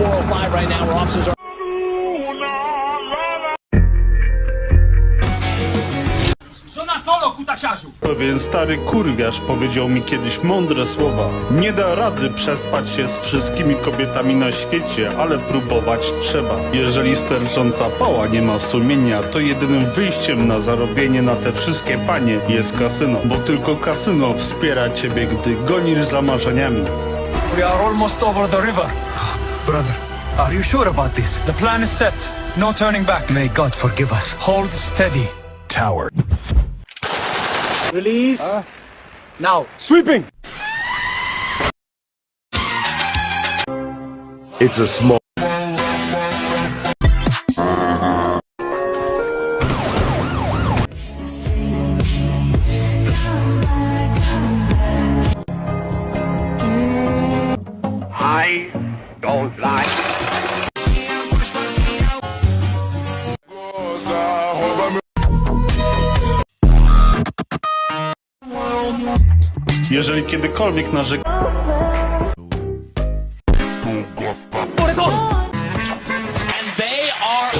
405 right now where officers are. Żona solo, kutasiarzu! Pewien stary kurwiarz powiedział mi kiedyś mądre słowa. Nie da rady przespać się z wszystkimi kobietami na świecie, ale próbować trzeba. Jeżeli stercząca pała nie ma sumienia, to jedynym wyjściem na zarobienie na te wszystkie panie jest kasyno. Bo tylko kasyno wspiera ciebie, gdy gonisz za marzeniami. We are almost over the river. Brother, are you sure about this? The plan is set. No turning back. May God forgive us. Hold steady. Tower. Release. Now. Sweeping! It's a small. I don't like. Jeżeli kiedykolwiek narzekałeś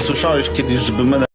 Słyszałeś kiedyś, żeby menel